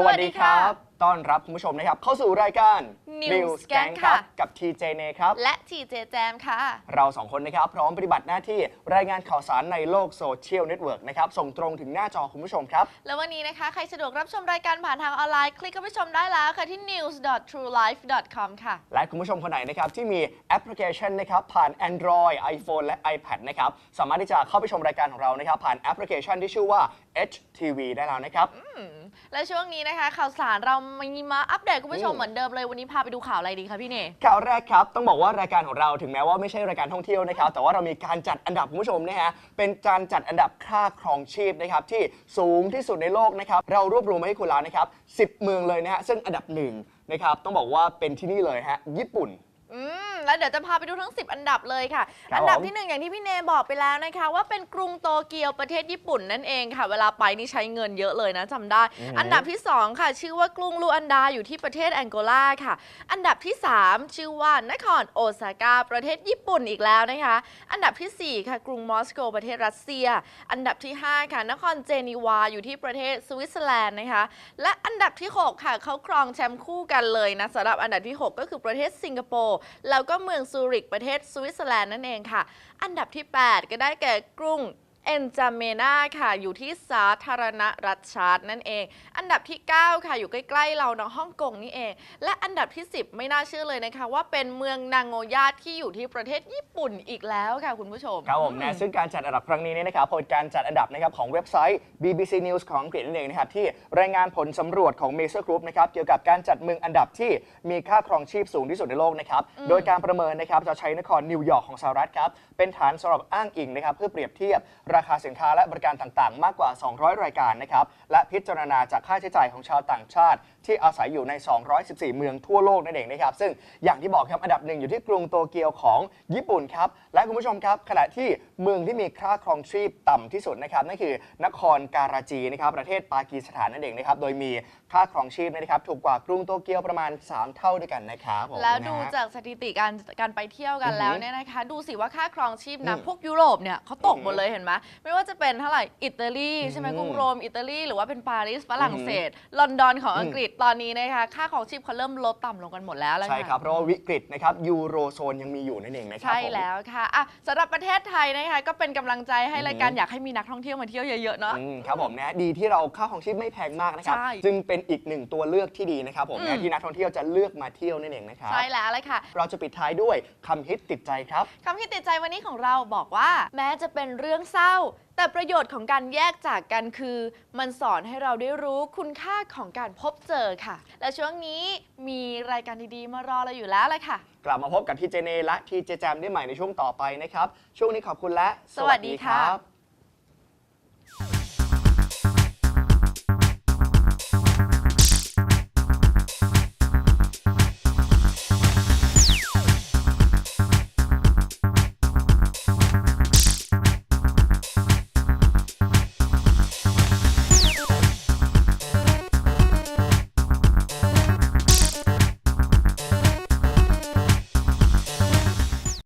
สวัสดีครับ ต้อนรับคุณผู้ชมนะครับ เข้าสู่รายการ News Gang ครับค่ะกับ TJ เนครับ และทีเจแจมค่ะ เราสองคนนะครับ พร้อมปฏิบัติหน้าที่รายงานข่าวสารในโลกโซเชียลเน็ตเวิร์กนะครับ ส่งตรงถึงหน้าจอคุณผู้ชมครับ แล้ววันนี้นะคะ ใครสะดวกรับชมรายการผ่านทางออนไลน์ คลิกเข้าไปชมได้แล้วค่ะที่ news.truelife.com ค่ะ และคุณผู้ชมคนไหนนะครับที่มีแอปพลิเคชันนะครับผ่าน Android iPhone และ iPad นะครับสามารถที่จะเข้าไปชมรายการของเรานะครับผ่านแอปพลิเคชันที่ชื่อว่า HTV ได้แล้วนะครับ และช่วงนี้นะคะ ข่าวสารเรามีมาอัปเดตคุณผู้ชมอืมเหมือนเดิมเลยวันนี้พาไปดูข่าวอะไรดีคะพี่เน่ข่าวแรกครับต้องบอกว่ารายการของเราถึงแม้ว่าไม่ใช่รายการท่องเที่ยวนะครับ แต่ว่าเรามีการจัดอันดับคุณผู้ชมนะฮะเป็นการจัดอันดับค่าครองชีพนะครับที่สูงที่สุดในโลกนะครับเรารวบรวมมาให้คุณแล้วนะครับ10 เมืองเลยนะฮะซึ่งอันดับหนึ่งนะครับต้องบอกว่าเป็นที่นี่เลยฮะญี่ปุ่นอืม แล้วเดี๋ยวจะพาไปดูทั้ง 10 อันดับเลยค่ะครับอันดับผมที่หนึ่งอย่างที่พี่เนบอกไปแล้วนะคะ ว่าเป็นกรุงโตเกียวประเทศญี่ปุ่นนั่นเองค่ะ เวลาไปนี่ใช้เงินเยอะเลยนะจำได้ อันดับที่ 2 ค่ะ ชื่อว่ากรุงลูอันดาอยู่ที่ประเทศแองโกลาค่ะ อันดับที่ 3 ชื่อว่านครโอซาก้าประเทศญี่ปุ่นอีกแล้วนะคะ อันดับทีสี่ 4 ค่ะ กรุงมอสโกประเทศรัสเซีย อันดับที่ 5 ค่ะ นครเจนีวาอยู่ที่ประเทศสวิตเซอร์แลนด์นะคะ และอันดับที่ 6 ค่ะเขาครองแชมป์คู่กันเลยนะสำหรับอันดับที่ 6 ก็คือประเทศสิงคโปร์แล้วก็เมืองซูริกประเทศสวิตเซอร์แลนด์นั่นเองค่ะ อันดับที่ 8 ก็ได้แก่กรุง เอนจาเมนาค่ะ อยู่ที่สาธารณรัฐชาร์ตนั่นเอง อันดับที่ 9 ค่ะ อยู่ใกล้ ๆ เราเนาะฮ่องกงนี่เอง และอันดับที่ 10 ไม่น่าเชื่อเลยนะคะ ว่าเป็นเมืองนางโงยาที่อยู่ที่ประเทศญี่ปุ่นอีกแล้วค่ะคุณผู้ชม ครับผมนะซึ่งการจัดอันดับครั้งนี้เนี่ยนะครับเป็นการจัดอันดับนะครับของเว็บไซต์ BBC News ของอังกฤษนั่นเองนะครับที่รายงานผลสำรวจของ Maser Group นะครับเกี่ยวกับการจัดเมืองอันดับที่มีค่าครองชีพสูงที่สุดในโลกนะครับโดยการประเมินนะครับจะใช้นครนิวยอร์กของสหรัฐครับเป็นฐานสำหรับอ้างอิงนะครับเพื่อเปรียบเทียบราคาสินค้าและบริการต่างๆ มากกว่า 200 รายการนะครับ และพิจารณาจากค่าใช้จ่ายของชาวต่างชาติ ที่อาศัยอยู่ใน 214 เมืองทั่วโลกนั่นเองนะครับ ซึ่งอย่างที่บอกครับ อันดับหนึ่งอยู่ที่กรุงโตเกียวของญี่ปุ่นครับ และคุณผู้ชมครับ ขณะที่เมืองที่มีค่าครองชีพต่ำที่สุดนะครับ นั่นคือนครการาจีนะครับ ประเทศปากีสถานนั่นเองนะครับ โดยมีค่าครองชีพนะครับ ถูกกว่ากรุงโตเกียวประมาณ 3 เท่าด้วยกันนะครับผมแล้วดูนะฮะจากสถิติการการไปเที่ยวกันอือหือแล้วเนี่ยนะคะ ดูสิว่าค่าครองชีพนะอืมพวกยุโรปเนี่ยเขาตกอือหือหมดเลยเห็นไหมไม่ว่าจะเป็นเท่าไหร่อิตาลีใช่ไหมอืมกรุงโรมอิตาลีหรือว่าเป็นปารีสฝรั่งเศส ลอนดอนของอังกฤษตอนนี้นะคะค่าครองชีพเขาเริ่มลดต่ำลงกันหมดแล้วแล้วใช่ครับเพราะว่าวิกฤตนะครับยูโรโซนยังมีอยู่นั่นเองนะครับใช่ผมแล้วค่ะอะสำหรับประเทศไทยนะคะก็เป็นกำลังใจให้อือหือรายการอยากให้มีนักท่องเที่ยวมาเที่ยวเยอะๆเนาะอืมครับผมนะดีที่เราค่าของชีพไม่แพงมากนะครับใช่จึงเป็นอีกหนึ่งตัวเลือกที่ดีนะครับผมอืนะมที่นักท่องเที่ยวจะเลือกมาเที่ยวนั่นเองนะครับใช่แล้วเลยค่ะเราจะปิดท้ายด้วยคำฮิตติดใจครับคำที่ติดใจวันนี้ของเราบอกว่า แม้จะเป็นเรื่องเศร้าแต่ประโยชน์ของการแยกจากกันคือ มันสอนให้เราได้รู้คุณค่าของการพบเจอค่ะ และช่วงนี้มีรายการดีๆ มารอเราอยู่แล้วเลยค่ะ กลับมาพบกับทีเจเนและทีเจแจมได้ใหม่ในช่วงต่อไปนะครับ ช่วงนี้ขอบคุณและ สวัสดีค่ะ